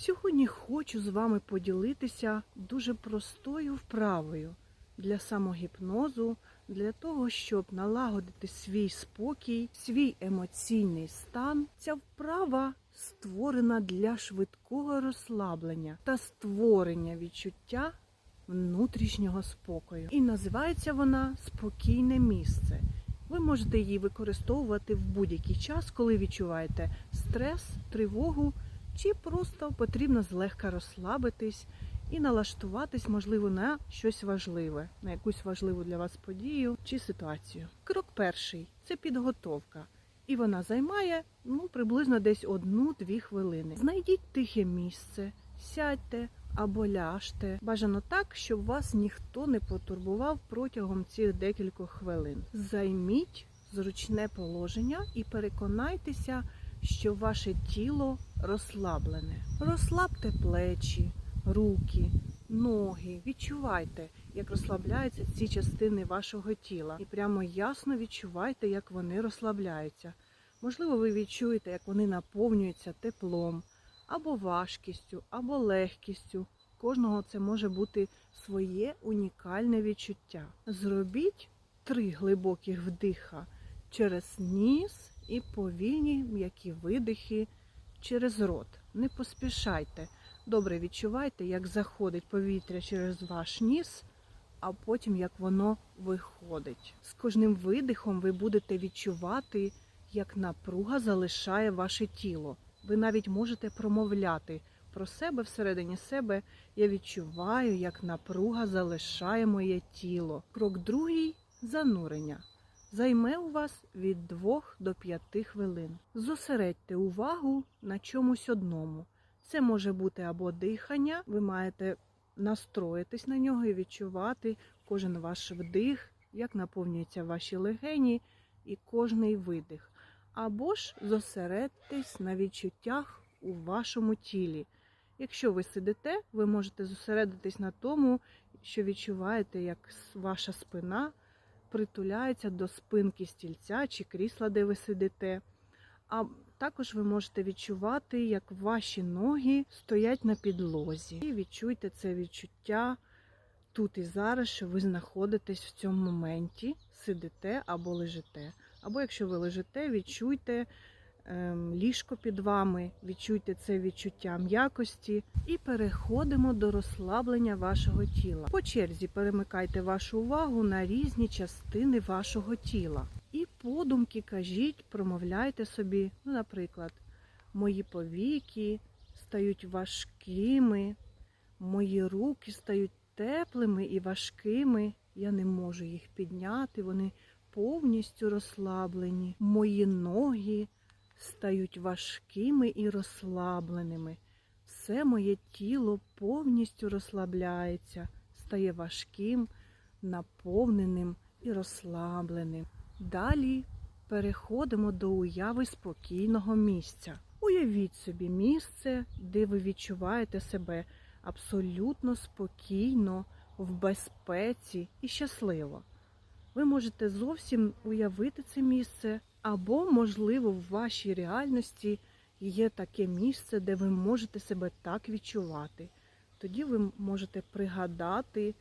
Сьогодні хочу з вами поділитися дуже простою вправою для самогіпнозу, для того, щоб налагодити свій спокій, свій емоційний стан. Ця вправа створена для швидкого розслаблення та створення відчуття внутрішнього спокою. І називається вона спокійне місце. Ви можете її використовувати в будь-який час, коли відчуваєте стрес, тривогу, чи просто потрібно злегка розслабитись і налаштуватись, можливо, на щось важливе, на якусь важливу для вас подію чи ситуацію. Крок перший це підготовка. І вона займає ну, приблизно десь одну-дві хвилини. Знайдіть тихе місце, сядьте або ляжте. Бажано так, щоб вас ніхто не потурбував протягом цих декількох хвилин. Займіть зручне положення і переконайтеся, що ваше тіло розслаблене. Розслабте плечі, руки, ноги. Відчувайте, як розслабляються ці частини вашого тіла. І прямо ясно відчувайте, як вони розслабляються. Можливо, ви відчуєте, як вони наповнюються теплом, або важкістю, або легкістю. Кожного це може бути своє унікальне відчуття. Зробіть три глибоких вдиха через ніс і повільні м'які видихи через рот. Не поспішайте. Добре відчувайте, як заходить повітря через ваш ніс, а потім як воно виходить. З кожним видихом ви будете відчувати, як напруга залишає ваше тіло. Ви навіть можете промовляти про себе всередині себе. Я відчуваю, як напруга залишає моє тіло. Крок другий занурення. Займе у вас від 2 до 5 хвилин. Зосередьте увагу на чомусь одному. Це може бути або дихання, ви маєте настроїтись на нього і відчувати кожен ваш вдих, як наповнюються ваші легені і кожний видих. Або ж зосередьтесь на відчуттях у вашому тілі. Якщо ви сидите, ви можете зосередитись на тому, що відчуваєте, як ваша спина притуляється до спинки стільця чи крісла, де ви сидите. А також ви можете відчувати, як ваші ноги стоять на підлозі. І відчуйте це відчуття тут і зараз, що ви знаходитесь в цьому моменті, сидите або лежите. Або якщо ви лежите, відчуйте ліжко під вами, відчуйте це відчуття м'якості і переходимо до розслаблення вашого тіла. По черзі перемикайте вашу увагу на різні частини вашого тіла. І подумки кажіть, промовляйте собі, ну, наприклад, мої повіки стають важкими, мої руки стають теплими і важкими. Я не можу їх підняти, вони повністю розслаблені. Мої ноги стають важкими і розслабленими. Все моє тіло повністю розслабляється, стає важким, наповненим і розслабленим. Далі переходимо до уяви спокійного місця. Уявіть собі місце, де ви відчуваєте себе абсолютно спокійно, в безпеці і щасливо. Ви можете зовсім уявити це місце, або, можливо, в вашій реальності є таке місце, де ви можете себе так відчувати. Тоді ви можете пригадати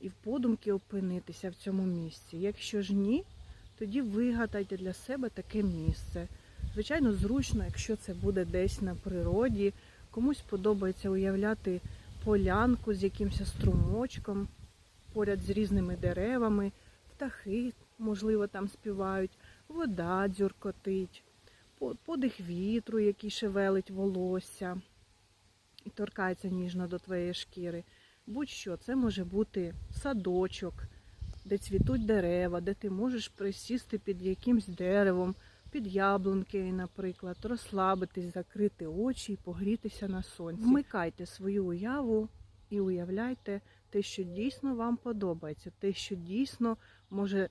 і в подумки опинитися в цьому місці. Якщо ж ні, тоді вигадайте для себе таке місце. Звичайно, зручно, якщо це буде десь на природі. Комусь подобається уявляти полянку з якимось струмочком, поряд з різними деревами, птахи, можливо, там співають, вода дзюркотить, подих вітру, який шевелить волосся і торкається ніжно до твоєї шкіри. Будь-що, це може бути садочок, де цвітуть дерева, де ти можеш присісти під якимсь деревом, під яблунки, наприклад, розслабитись, закрити очі і погрітися на сонці. Вмикайте свою уяву і уявляйте те, що дійсно вам подобається, те, що дійсно може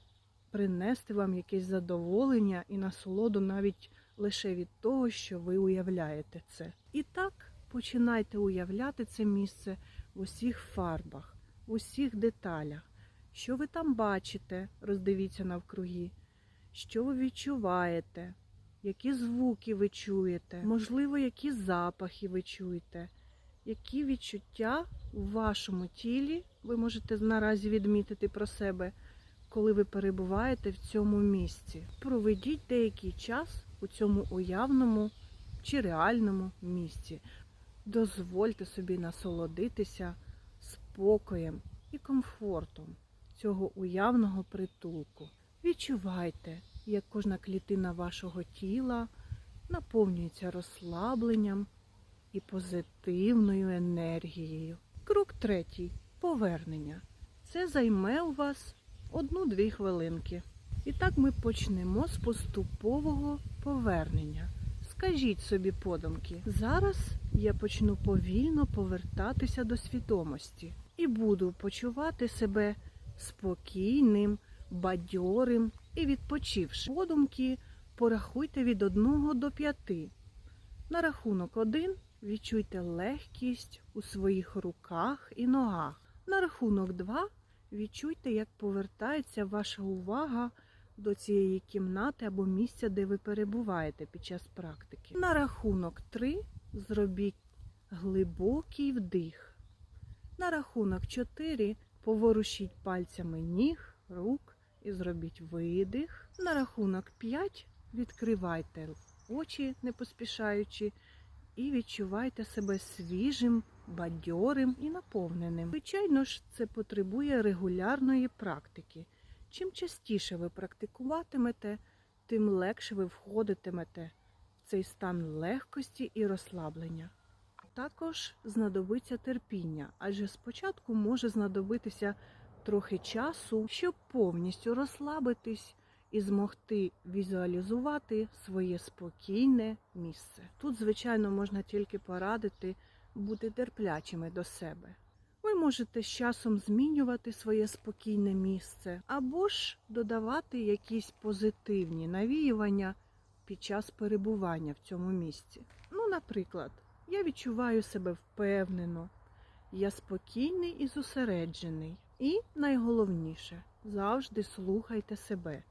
принести вам якесь задоволення і насолоду навіть лише від того, що ви уявляєте це. І так починайте уявляти це місце в усіх фарбах, в усіх деталях. Що ви там бачите, роздивіться навкруги, що ви відчуваєте, які звуки ви чуєте, можливо, які запахи ви чуєте, які відчуття у вашому тілі ви можете наразі відмітити про себе, коли ви перебуваєте в цьому місці. Проведіть деякий час у цьому уявному чи реальному місці. Дозвольте собі насолодитися спокоєм і комфортом цього уявного притулку. Відчувайте, як кожна клітина вашого тіла наповнюється розслабленням і позитивною енергією. Крок третій повернення. Це займе у вас одну-дві хвилинки. І так ми почнемо з поступового повернення. Скажіть собі подумки, зараз я почну повільно повертатися до свідомості і буду почувати себе спокійним, бадьорим і відпочивши. Подумки порахуйте від 1 до 5. На рахунок 1 відчуйте легкість у своїх руках і ногах. На рахунок 2 відчуйте, як повертається ваша увага до цієї кімнати або місця, де ви перебуваєте під час практики. На рахунок 3 зробіть глибокий вдих. На рахунок 4 поворушіть пальцями ніг, рук і зробіть видих. На рахунок 5 відкривайте очі, не поспішаючи, і відчувайте себе свіжим, бадьорим і наповненим. Звичайно ж, це потребує регулярної практики. Чим частіше ви практикуватимете, тим легше ви входитимете в цей стан легкості і розслаблення. Також знадобиться терпіння, адже спочатку може знадобитися трохи часу, щоб повністю розслабитись і змогти візуалізувати своє спокійне місце. Тут, звичайно, можна тільки порадити бути терплячими до себе. Ви можете з часом змінювати своє спокійне місце або ж додавати якісь позитивні навіювання під час перебування в цьому місці. Ну, наприклад, я відчуваю себе впевнено, я спокійний і зосереджений. І найголовніше завжди слухайте себе.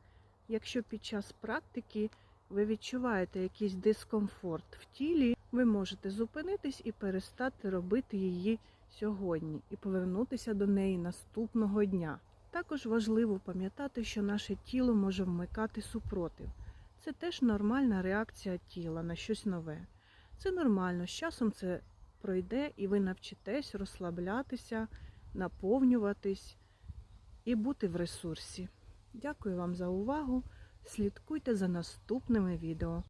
Якщо під час практики ви відчуваєте якийсь дискомфорт в тілі, ви можете зупинитись і перестати робити її сьогодні і повернутися до неї наступного дня. Також важливо пам'ятати, що наше тіло може вмикати супротив. Це теж нормальна реакція тіла на щось нове. Це нормально, з часом це пройде, і ви навчитесь розслаблятися, наповнюватись і бути в ресурсі. Дякую вам за увагу. Слідкуйте за наступними відео.